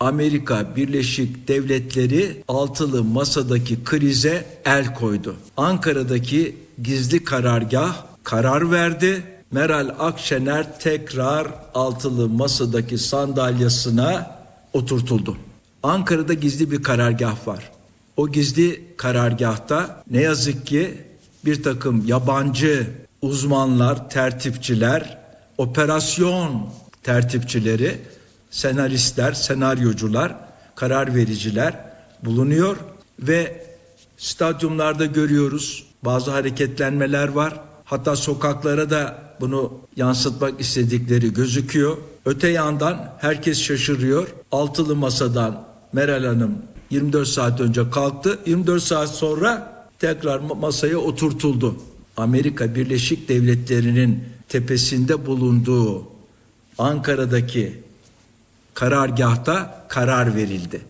Amerika Birleşik Devletleri altılı masadaki krize el koydu. Ankara'daki gizli karargah karar verdi. Meral Akşener tekrar altılı masadaki sandalyesine oturtuldu. Ankara'da gizli bir karargah var. O gizli karargahta ne yazık ki bir takım yabancı uzmanlar, tertipçiler, operasyon tertipçileri, senaristler, senaryocular, karar vericiler bulunuyor ve stadyumlarda görüyoruz bazı hareketlenmeler var. Hatta sokaklara da bunu yansıtmak istedikleri gözüküyor. Öte yandan herkes şaşırıyor. Altılı masadan Meral Hanım 24 saat önce kalktı. 24 saat sonra tekrar ma- masaya oturtuldu. Amerika Birleşik Devletleri'nin tepesinde bulunduğu Ankara'daki karargahta karar verildi.